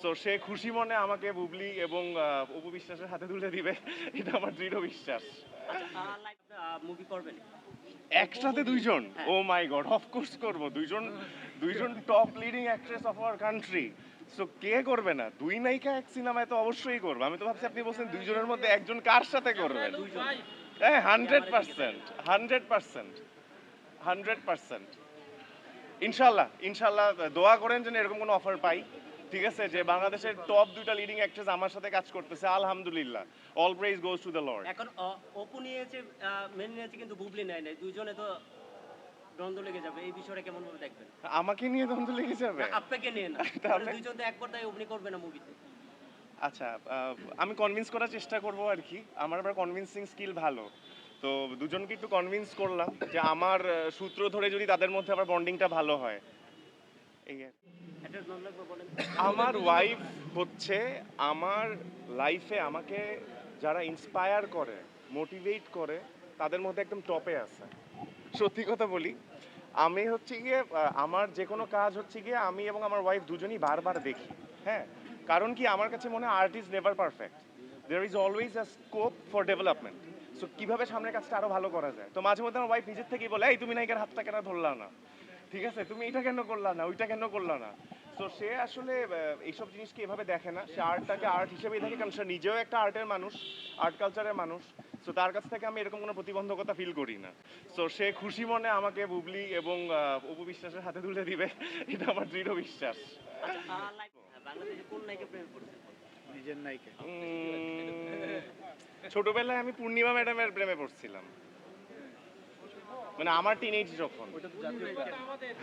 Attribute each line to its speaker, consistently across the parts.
Speaker 1: So সে খুশি মনে আমাকে বুবলি এবং অপু বিশ্বাসের হাতে তুলে দিবে। এটা আমার দৃঢ় বিশ্বাস।
Speaker 2: মুভি করবেন?
Speaker 1: একসাথে দুইজন। ও মাই গড অফকোর্স করব। দুইজন দুইজন top leading actress of our country so কে করবে না? দুই নায়িকা এক সিনেমায় তো অবশ্যই করবে। আমি তো ভাবছি আপনি বলছেন দুইজনের মধ্যে একজন কার সাথে করবেন হ্যাঁ hundred percent hundred percent hundred percent ইনশাল্লাহ ইনশাল্লাহ দোয়া করেন যেন এরকম কোনো অফার পাই। ঠিক আছে? যে বাংলাদেশের টপ দুইটা লিডিং অ্যাক্ট্রেস আমার সাথে কাজ করতেছে আলহামদুলিল্লাহ। All praise goes to the lord
Speaker 2: এখন অপু নিয়েছে মেন নিয়েছে কিন্তু বুবলি নেয় নাই দুইজনে তো দ্বন্দ্ব লেগে যাবে এই বিষয়টা কেমন ভাবে দেখবেন?
Speaker 1: আমাকে নিয়ে দ্বন্দ্ব লেগে যাবে?
Speaker 2: আপনাকে নিয়ে না। দুইজন তো এক পর্দায় অভিনয় করবে না মুভিতে
Speaker 1: আচ্ছা আমি কনভিন্স করার চেষ্টা করব আর কি। আমার আবার কনভিন্সিং স্কিল ভালো। তো দুজনকে একটু কনভিন্স করলাম যে আমার সূত্র ধরে যদি তাদের মধ্যে আবার বন্ডিংটা ভালো হয় আমার ওয়াইফ হচ্ছে আমার লাইফে আমাকে যারা ইন্সপায়ার করে মোটিভেট করে, তাদের মধ্যে একদম টপে আছে। সত্যি কথা বলি, আমি হচ্ছে গিয়ে আমার যে কোনো কাজ হচ্ছে গিয়ে আমি এবং আমার ওয়াইফ দুজনই বারবার দেখি হ্যাঁ? কারণ কি, আমার কাছে মনে হয় art is never perfect there is always a scope for development so কীভাবে সামনের কাজটা আরও ভালো করা যায়? তো মাঝে মধ্যে আমার ওয়াইফ নিজের থেকেই বলে, এই, তুমি নায়িকার হাতটা কেন ধরলা না? ঠিক আছে? তুমি এটা কেন করলা না? ওইটা কেন করলা না? তো সে আসলে এইসব জিনিসকে এভাবে দেখে না? সে আর্টটাকে আর্ট হিসেবেই দেখে কারণ সে নিজেও একটা আর্টের মানুষ আর্ট কালচারের মানুষ। সো তার কাছ থেকে আমি এরকম কোনো প্রতিবন্ধকতা ফিল করি না। সো সে খুশি মনে আমাকে বুবলি এবং অপু বিশ্বাসের হাতে তুলে দিবে। এটা আমার দৃঢ় বিশ্বাস।
Speaker 2: আচ্ছা
Speaker 3: নিজের নায়িকা।
Speaker 1: ছোটবেলায় আমি পূর্ণিমা ম্যাডামের প্রেমে পড়ছিলাম। মানে আমার যখন।
Speaker 3: তো জাতীয় ক্রাশ।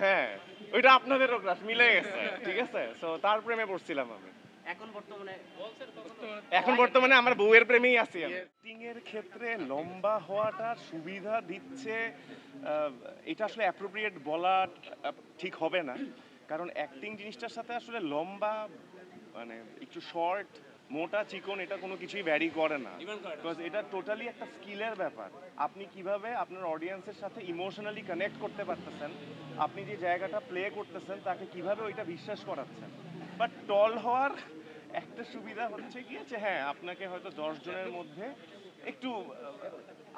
Speaker 1: হ্যাঁ ওইটা আপনাদেরও ক্রাশ মিলে গেছে ঠিক আছে? সো তার প্রেমে পড়ছিলাম আমি।
Speaker 2: এখন বর্তমানে
Speaker 1: এখন বর্তমানে আমার বউয়ের প্রেমেই আছি আমি। Acting এর ক্ষেত্রে লম্বা হওয়াটা সুবিধা দিচ্ছে এটা আসলে অ্যাপ্রোপ্রিয়েট বলা ঠিক হবে না। কারণ অ্যাক্টিং জিনিসটার সাথে আসলে লম্বা মানে একটু শর্ট মোটা চিকন এটা কোনো কিছুই ভ্যারি করে না। বিকজ এটা টোটালি একটা স্কিলের ব্যাপার। আপনি কীভাবে আপনার অডিয়েন্সের সাথে ইমোশনালি কানেক্ট করতে পারতেছেন আপনি যে জায়গাটা প্লে করতেছেন তাকে কীভাবে ওইটা বিশ্বাস করাচ্ছেন? বাট টল হওয়ার একটা সুবিধা হচ্ছে কি যে হ্যাঁ আপনাকে হয়তো দশ জনের মধ্যে একটু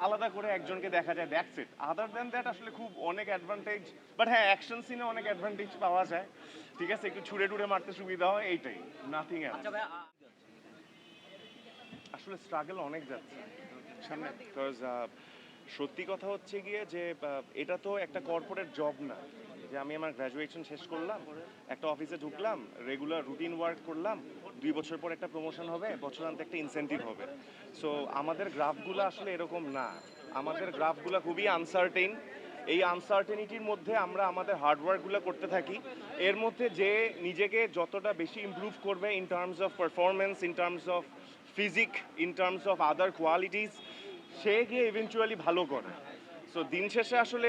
Speaker 1: আলাদা করে একজনকে দেখা যায় that's it other than that আসলে খুব অনেক অ্যাডভান্টেজ বাট হ্যাঁ অ্যাকশন সিনে অনেক অ্যাডভান্টেজ পাওয়া যায়। ঠিক আছে একটু ছুড়ে টুড়ে মারতে সুবিধা হয় এইটাই। নাথিং এলস
Speaker 2: আচ্ছা ভাই আহ,
Speaker 1: আসলে স্ট্রাগল অনেক যাচ্ছে। সামনে বিকজ সত্যি কথা হচ্ছে গিয়ে যে এটা তো একটা কর্পোরেট জব না। যে আমি আমার গ্র্যাজুয়েশন শেষ করলাম, একটা অফিসে ঢুকলাম রেগুলার রুটিন ওয়ার্ক করলাম, দুই বছর পর একটা প্রমোশন হবে বছরান্তে একটা ইনসেন্টিভ হবে। সো আমাদের গ্রাফগুলো আসলে এরকম না। আমাদের গ্রাফগুলো খুবই আনসার্টেইন এই আনসার্টেনিটির মধ্যে আমরা আমাদের হার্ডওয়ার্কগুলো করতে থাকি। এর মধ্যে যে নিজেকে যতটা বেশি ইমপ্রুভ করবে in terms of performance in terms of physique in terms of other qualities সে গিয়ে ইভেনচুয়ালি ভালো করে। সো দিন শেষে আসলে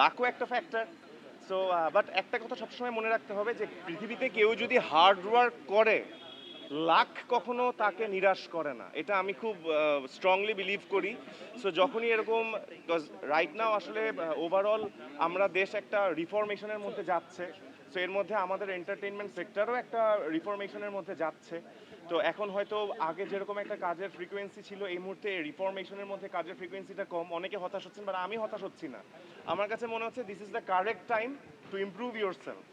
Speaker 1: লাখও একটা ফ্যাক্টর সো বাট একটা কথা সবসময় মনে রাখতে হবে যে, পৃথিবীতে কেউ যদি হার্ড ওয়ার্ক করে লাখ কখনো তাকে নিরাশ করে না। এটা আমি খুব স্ট্রংলি বিলিভ করি। সো যখনই এরকম রাইট নাও আসলে ওভারঅল আমরা দেশ একটা রিফরমেশনের মধ্যে যাচ্ছে। সো এর মধ্যে আমাদের এন্টারটেনমেন্ট সেক্টরও একটা রিফরমেশনের মধ্যে যাচ্ছে। তো এখন হয়তো আগে যেরকম একটা কাজের ফ্রিকোয়েন্সি ছিল, এই মুহূর্তে রিফরমেশনের মধ্যে কাজের ফ্রিকোয়েন্সিটা কম। অনেকে হতাশ হচ্ছেন বাট আমি হতাশ হচ্ছি না। আমার কাছে মনে হচ্ছে this is the correct time to improve yourself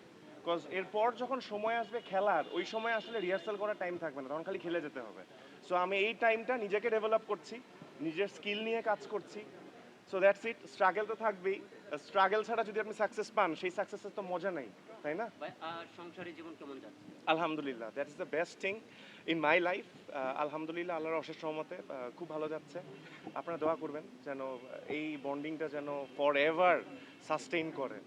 Speaker 1: because এরপর যখন সময় আসবে খেলার, ওই সময় আসলে রিহার্সাল করার টাইম থাকবে না, তখন খালি খেলে যেতে হবে। সো আমি এই টাইমটা নিজেকে ডেভেলপ করছি, নিজের স্কিল নিয়ে কাজ করছি। সো দ্যাটস ইট স্ট্রাগল তো থাকবেই। স্ট্রাগল ছাড়া যদি আপনি সাকসেস পান সেই সাকসেসের তো মজা নেই তাই না?
Speaker 2: জীবন কেমন যাচ্ছে?
Speaker 1: আলহামদুলিল্লাহ that is the best thing in my life আলহামদুলিল্লাহ আল্লাহর অশেষ সহমতে খুব ভালো যাচ্ছে। আপনারা দোয়া করবেন যেন এই বন্ডিংটা যেন ফর এভার সাস্টেইন করে